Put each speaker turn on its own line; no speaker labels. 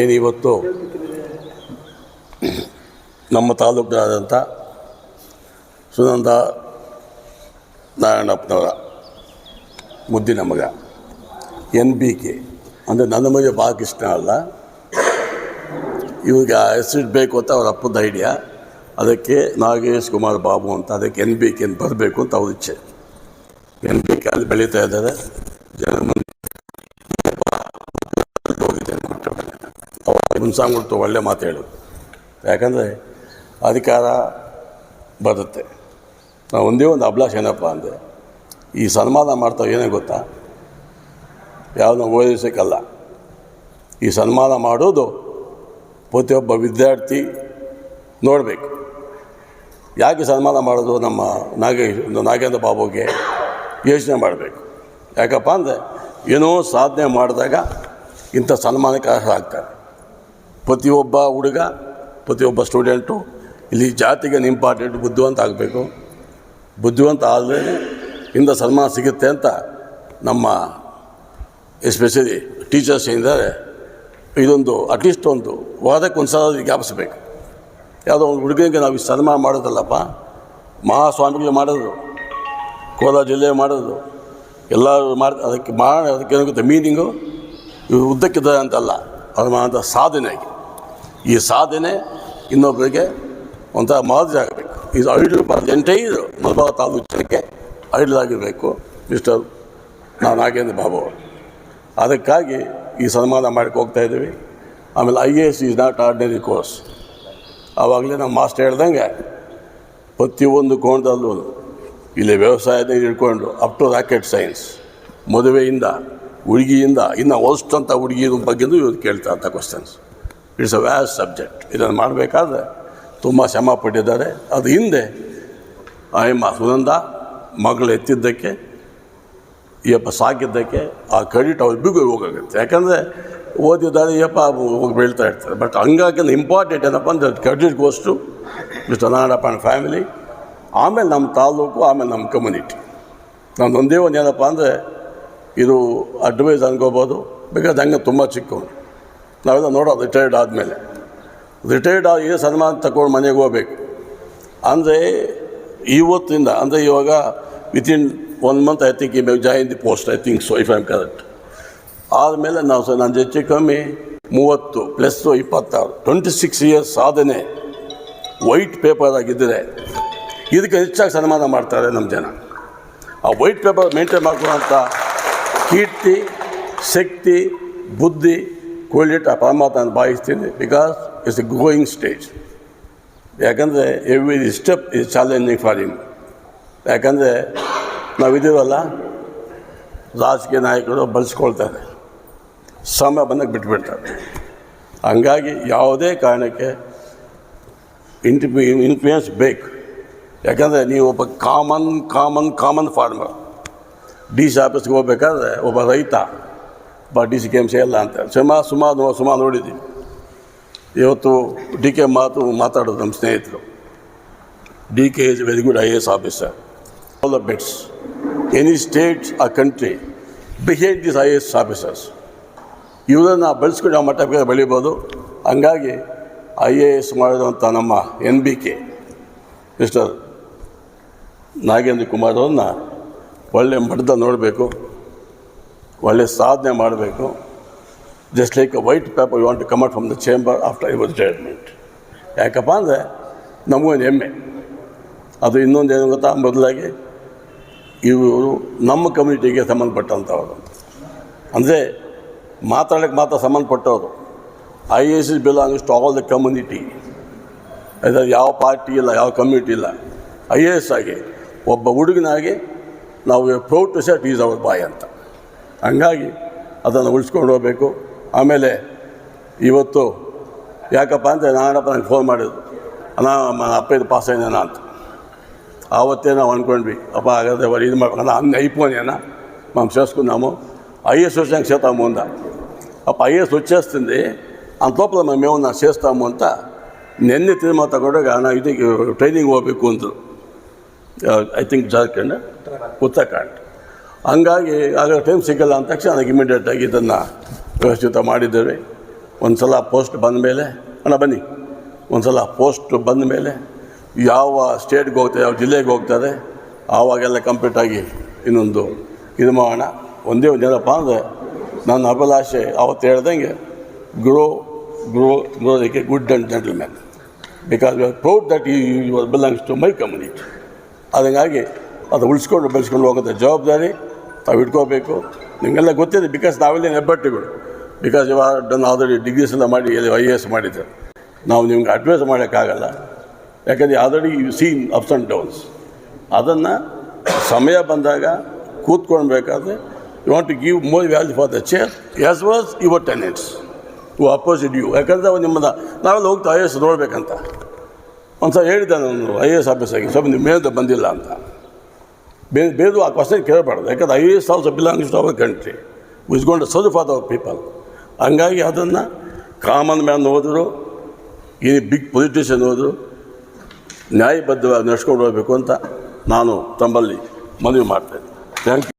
ಏನು ಇವತ್ತು ನಮ್ಮ ತಾಲೂಕಿನಾದಂಥ ಸುನಂದ ನಾರಾಯಣಪ್ಪನವರ ಮುದ್ದಿನ ಮಗ, ಎನ್ ಬಿ ಕೆ. ಅಂದರೆ ನನ್ನ ಮಗ ಇಷ್ಟ ಅಲ್ಲ. ಇವಾಗ ಹೆಸರಿಡಬೇಕು ಅಂತ ಅವ್ರ ಅಪ್ಪದ ಐಡಿಯಾ ಅದಕ್ಕೆ ನಾಗೇಶ್ ಕುಮಾರ್ ಬಾಬು ಅಂತ ಅದಕ್ಕೆ ಎನ್ ಬಿ ಕೆ ಬರಬೇಕು ಅಂತ ಅವ್ರ ಇಚ್ಛೆ. ಎನ್ ಬಿ ಕೆ ಅಲ್ಲಿ ಬೆಳೀತಾ ಇದ್ದಾರೆ. ಜನ ಮುನ್ಸಾಂಗುಳ್ತು ಒಳ್ಳೆ ಮಾತು ಹೇಳೋದು. ಯಾಕಂದರೆ ಅಧಿಕಾರ ಬರುತ್ತೆ. ನಾವು ಒಂದೇ ಒಂದು ಅಭಿಲಾಷ ಏನಪ್ಪ ಅಂದರೆ, ಈ ಸನ್ಮಾನ ಮಾಡ್ತಾವೆ ಏನೇ ಗೊತ್ತಾ? ಯಾವುದೋ ಓದಿಸೋಕ್ಕಲ್ಲ ಈ ಸನ್ಮಾನ ಮಾಡೋದು ಪ್ರತಿಯೊಬ್ಬ ವಿದ್ಯಾರ್ಥಿ ನೋಡಬೇಕು. ಯಾಕೆ ಸನ್ಮಾನ ಮಾಡೋದು? ನಮ್ಮ ನಾಗೇಶ್ ನಾಗೇಂದ್ರ ಬಾಬುಗೆ ಯೋಚನೆ ಮಾಡಬೇಕು. ಯಾಕಪ್ಪ ಅಂದರೆ ಏನೋ ಸಾಧನೆ ಮಾಡಿದಾಗ ಇಂಥ ಸನ್ಮಾನಕ್ಕೆ ಆಗ್ತಾರೆ. ಪ್ರತಿಯೊಬ್ಬ ಹುಡುಗ, ಪ್ರತಿಯೊಬ್ಬ ಸ್ಟೂಡೆಂಟು ಇಲ್ಲಿ ಜಾತಿಗೆ ಇಂಪಾರ್ಟೆಂಟ್ ಬುದ್ಧಿವಂತ ಆಗಬೇಕು. ಬುದ್ಧಿವಂತ ಆದರೆ ಇಂದ ಸನ್ಮಾನ ಸಿಗುತ್ತೆ ಅಂತ ನಮ್ಮ ಎಸ್ಪೆಷಲಿ ಟೀಚರ್ಸ್ ಏನಿದ್ದಾರೆ ಇದೊಂದು ಅಟ್ಲೀಸ್ಟ್ ಒಂದು ವಾದಕ್ಕೆ ಒಂದು ಸಲ ಜ್ಞಾಪಿಸ್ಬೇಕು. ಯಾವುದೋ ಒಂದು ಹುಡುಗನಿಗೆ ನಾವು ಸನ್ಮಾನ ಮಾಡೋದಲ್ಲಪ್ಪ. ಮಹಾಸ್ವಾಮಿಗಳು ಮಾಡೋದು ಕೋಲಾರ ಜಿಲ್ಲೆ ಮಾಡೋದು ಎಲ್ಲರೂ ಮಾಡಿ, ಅದಕ್ಕೆ ಮಾಡಿ, ಅದಕ್ಕೆ ಏನಾಗುತ್ತೆ ಮೀನಿಂಗು ಇವರು ಉದ್ದಕ್ಕಿದ್ದಾರೆ ಅಂತಲ್ಲ. ಮಾಡಿದ ಸಾಧನೆ ಈ ಸಾಧನೆ ಇನ್ನೊಬ್ಬರಿಗೆ ಒಂಥರ ಮಾದರಿ ಆಗಬೇಕು. ಇದು ಐಡಲ್ ಮಾದರಿ ಎಂಟೈದು ಮಲಬಾರ್ ತಾಲೂಕು ಜನಕ್ಕೆ ಐಡಲ್ ಆಗಿರಬೇಕು ಮಿಸ್ಟರ್ ನಾವು ನಾಗೇಂದ್ರ ಬಾಬು ಅದಕ್ಕಾಗಿ ಈ ಸನ್ಮಾನ ಮಾಡಕ್ಕೆ ಹೋಗ್ತಾ ಇದ್ದೀವಿ. ಆಮೇಲೆ I A S is not ordinary course. ಆವಾಗಲೇ ನಮ್ಮ ಮಾಸ್ಟರ್ ಹೇಳ್ದಂಗೆ, ಪ್ರತಿಯೊಂದು ಕೋಣದಲ್ಲೂ ಇಲ್ಲಿ ವ್ಯವಸಾಯದ ಹಿಡ್ಕೊಂಡು ಅಪ್ ಟು ರಾಕೆಟ್ ಸೈನ್ಸ್ ಮದುವೆಯಿಂದ, ಹುಡುಗಿಯಿಂದ, ಇನ್ನು ಹೊಸ್ಟಂಥ ಹುಡುಗಿ ಬಗ್ಗೆ ಇವ್ರು ಕೇಳ್ತಾ ಅಂತ questions it's a vast subject ಇದನ್ನು ಮಾಡಬೇಕಾದ್ರೆ ತುಂಬ ಶ್ರಮ ಪಟ್ಟಿದ್ದಾರೆ. ಅದು ಹಿಂದೆ ಆಯಮ್ಮ ಸುನಂದ ಮಗಳು ಎತ್ತಿದ್ದಕ್ಕೆ ಯಪ್ಪ ಸಾಕಿದ್ದಕ್ಕೆ ಆ ಕ್ರೆಡಿಟ್ ಅವ್ರಿಗೂ ಹೋಗುತ್ತೆ ಯಾಕಂದರೆ ಓದಿದ್ದಾರೆ ಯಪ್ಪ ಹೋಗಿ ಬೀಳ್ತಾ ಇರ್ತಾರೆ. ಬಟ್ ಹಂಗಾಗಿ ಇಂಪಾರ್ಟೆಂಟ್ ಏನಪ್ಪ ಅಂದರೆ credit goes mister Narayanappa and family ಆಮೇಲೆ ನಮ್ಮ ತಾಲೂಕು, ಆಮೇಲೆ ನಮ್ಮ ಕಮ್ಯುನಿಟಿ ನಾನು ಒಂದೇ ಒಂದು ಏನಪ್ಪ ಅಂದರೆ ಇದು ಅಡ್ವೈಸ್ ಅನ್ಕೋಬೋದು. ಬಿಕಾಸ್ ಹಂಗೆ ತುಂಬ ಚಿಕ್ಕವನು. ನಾವೆಲ್ಲ ನೋಡೋದು ರಿಟೈರ್ಡ್ ಆದಮೇಲೆ. ರಿಟೈರ್ಡ್ ಆಗಿ ಸನ್ಮಾನ ತಗೊಂಡು ಮನೆಗೆ ಹೋಗ್ಬೇಕು. ಅಂದರೆ ಇವತ್ತಿಂದ, ಅಂದರೆ ಇವಾಗ within one month I think ಈ join the post I think so if I am correct ಆದಮೇಲೆ ನಾವು ಸರ್ ನಾನು ಹೆಚ್ಚು ಕಮ್ಮಿ ಮೂವತ್ತು ಪ್ಲಸ್ಸು ಇಪ್ಪತ್ತಾರು ಟ್ವೆಂಟಿ ಸಿಕ್ಸ್ ಇಯರ್ಸ್ ಸಾಧನೆ ವೈಟ್ ಪೇಪರ್ ಆಗಿದ್ದರೆ ಇದಕ್ಕೆ ಹೆಚ್ಚಾಗಿ ಸನ್ಮಾನ ಮಾಡ್ತಾರೆ ನಮ್ಮ ಜನ. ಆ ವೈಟ್ ಪೇಪರ್ ಮೇಂಟೈನ್ ಮಾಡ್ಕೊಳ್ಳೋಂಥ ಕೀರ್ತಿ, ಶಕ್ತಿ, ಬುದ್ಧಿ ಆ ಪರಮಾತ್ಮ ನಾನು ಭಾವಿಸ್ತೀನಿ because it's a growing stage ಯಾಕಂದರೆ every step is challenging for him ಯಾಕಂದರೆ ನಾವಿದ್ದೀವಲ್ಲ ರಾಜಕೀಯ ನಾಯಕರು ಬಳಸ್ಕೊಳ್ತಾರೆ. ಸಮಯ ಬಂದಾಗ ಬಿಟ್ಬಿಡ್ತಾರೆ. ಹಂಗಾಗಿ ಯಾವುದೇ ಕಾರಣಕ್ಕೆ ಇಂಟಿ ಇನ್ಫ್ಲೂಯೆನ್ಸ್ ಬೇಕು. ಯಾಕಂದರೆ ನೀವು ಒಬ್ಬ common common common farmer D C ಆಫೀಸ್ಗೆ ಹೋಗ್ಬೇಕಾದ್ರೆ ಒಬ್ಬ ರೈತ ಬಾ D C K M C ಎಲ್ಲ ಅಂತ ಸುಮಾ ಸುಮಾ ಸುಮಾ ನೋಡಿದ್ದೀವಿ ಇವತ್ತು ಡಿ ಕೆ ಮಾತು ಮಾತಾಡೋದು ನಮ್ಮ ಸ್ನೇಹಿತರು. D K is very good I A S officer all the bets any states ಆ country behave this I A S officers ಇವರನ್ನು ಬೆಳೆಸ್ಕೊಂಡು ಆ ಮಟ್ಟಕ್ಕೆ ಬೆಳಿಬೋದು. ಹಂಗಾಗಿ ಐ ಎ ಎಸ್ ಮಾಡಿದಂಥ ನಮ್ಮ N B K mister Nagendra Kumar ಅವ್ರನ್ನ ಒಳ್ಳೆ ಮಠದ ನೋಡಬೇಕು. ಒಳ್ಳೆ ಸಾಧನೆ ಮಾಡಬೇಕು. Just like a white paper you want to come out from the chamber after your retirement ಯಾಕಪ್ಪ ಅಂದರೆ ನಮಗೊಂದು ಹೆಮ್ಮೆ. ಅದು ಇನ್ನೊಂದು ಏನು ಗೊತ್ತಾ? ಮೊದಲಾಗಿ ಇವರು ನಮ್ಮ ಕಮ್ಯುನಿಟಿಗೆ ಸಂಬಂಧಪಟ್ಟಂಥವ್ರು. ಅಂದರೆ ಮಾತಾಡೋಕ್ಕೆ ಮಾತ್ರ ಸಂಬಂಧಪಟ್ಟವರು. I S is belongs to all the community ಅದರ ಯಾವ ಪಾರ್ಟಿ ಇಲ್ಲ, ಯಾವ ಕಮ್ಯುನಿಟಿ ಇಲ್ಲ. ಐ ಎ ಎಸ್ ಆಗಿ ಒಬ್ಬ ಹುಡುಗನಾಗಿ ನಾವು proud to set is our boy ಅಂತ. ಹಂಗಾಗಿ ಅದನ್ನು ಉಳಿಸ್ಕೊಂಡು ಹೋಗಬೇಕು ಆಮೇಲೆ ಇವತ್ತು ಯಾಕಪ್ಪ ಅಂದರೆ ನಾನಪ್ಪ ನನಗೆ ಫೋನ್ ಮಾಡಿದ್ರು ಅಣ್ಣ ಮ- ಅಪ್ಪ ಇದು ಪಾಸ್ ಆಗಿದ್ದಾನ ಅಂತ ಆವತ್ತೇ ನಾವು ಅಂದ್ಕೊಂಡ್ವಿ అప్ప ಹಾಗಾದ್ರೆ వాడు ఇది మాకు అన్ని అయిపోయినా మనం చేసుకున్నాము ఐఏఎస్ వచ్చాక చేద్దాము ఉందా అప్ప ఐఏఎస్ వచ్చేస్తుంది అంతలోపల మేము ఏమన్నా చేస్తాము ಅಂತ ನಿನ್ನೆ ತಿರುಮಲ ತಗೊಂಡಾಗ ನಾ ಇದು ಟ್ರೈನಿಂಗ್ ಹೋಗ್ಬೇಕು ಅಂದರು ಐ ಥಿಂಕ್ ಜಾರ್ಖಂಡ್ ಉತ್ತರಾಖಂಡ್ ಹಂಗಾಗಿ ಆಗ ಟೈಮ್ ಸಿಗಲ್ಲ ಅಂದ ತಕ್ಷಣ ನನಗೆ ಇಮಿಡಿಯೇಟಾಗಿ ಇದನ್ನು ವ್ಯವಸ್ಥಿತ ಮಾಡಿದ್ದೇವೆ. ಒಂದು ಸಲ ಪೋಸ್ಟ್ ಬಂದ ಮೇಲೆ, ಅಣ್ಣ ಬನ್ನಿ. ಒಂದು ಸಲ ಪೋಸ್ಟ್ ಬಂದ ಮೇಲೆ ಯಾವ ಸ್ಟೇಟ್ಗೆ ಹೋಗ್ತದೆ ಯಾವ ಜಿಲ್ಲೆಗೆ ಹೋಗ್ತದೆ ಆವಾಗೆಲ್ಲ ಕಂಪ್ಲೀಟಾಗಿ ಇನ್ನೊಂದು ಇದು ಮಾಡೋಣ. ಒಂದೇ ಒಂದು ಏನಪ್ಪ ಅಂದರೆ ನನ್ನ ಅಭಿಲಾಷೆ ಅವತ್ತು ಹೇಳ್ದಂಗೆ grow grow grow like a good and gentleman because you are proud that you you belongs to my community ಅದಂಗಾಗಿ ಅದು ಉಳಿಸ್ಕೊಂಡು ಬೆಳೆಸ್ಕೊಂಡು ಹೋಗೋಂಥ ಜವಾಬ್ದಾರಿ ತಾವು ಇಟ್ಕೋಬೇಕು. ನಿಮಗೆಲ್ಲ ಗೊತ್ತಿದೆ ಬಿಕಾಸ್ ನಾವೆಲ್ಲ ಹೆಬ್ಬಟ್ಟಿಗಳು ಬಿಕಾಸ್ ಇವಾಗ ಡನ್ ಆಲ್ರೆಡಿ ಡಿಗ್ರೀಸ್ ಎಲ್ಲ ಮಾಡಿ ಐ ಎ ಎಸ್ ಮಾಡಿದ್ದೆ ನಾವು ನಿಮ್ಗೆ ಅಡ್ವೈಸ್ ಮಾಡೋಕ್ಕಾಗಲ್ಲ ಯಾಕಂದರೆ already you seen ups and downs ಅದನ್ನು ಸಮಯ ಬಂದಾಗ ಕೂತ್ಕೊಳ್ಬೇಕಾದ್ರೆ you want to give more value for the chair as was your tenants to opposite you ಯಾಕಂದರೆ ಅವ್ರು ನಿಮ್ಮನ್ನ, ನಾವೆಲ್ಲ ಹೋಗ್ತಾ ಐ ಎ ಎಸ್ ನೋಡಬೇಕಂತ. ಒಂದು ಸಲ ಹೇಳಿದ್ದೆ ನಾನು ಐ ಎ ಎಸ್ ಆಫೀಸಾಗಿ ಸ್ವಲ್ಪ ನಿಮ್ಮ ಮೇಲೆ ಬಂದಿಲ್ಲ ಅಂತ. ಬೇರೆ ಬೇರೆ ಆ ಕ್ವಶನ್ ಕೇಳಬಾರ್ದು ಯಾಕಂದ್ರೆ I S also belongs to our country ವಿಸ್ಗೊಂಡ್ serve for our people ಹಂಗಾಗಿ ಅದನ್ನು ಕಾಮನ್ ಮ್ಯಾನ್ ಹೋದರು, ಈ ಬಿಗ್ ಪೊಲಿಟಿಷಿಯನ್ ಹೋದರು, ನ್ಯಾಯಬದ್ಧವಾಗಿ ನಡೆಸ್ಕೊಂಡು ಹೋಗಬೇಕು ಅಂತ ನಾನು ತಮ್ಮಲ್ಲಿ ಮನವಿ ಮಾಡ್ತೇನೆ. Thank you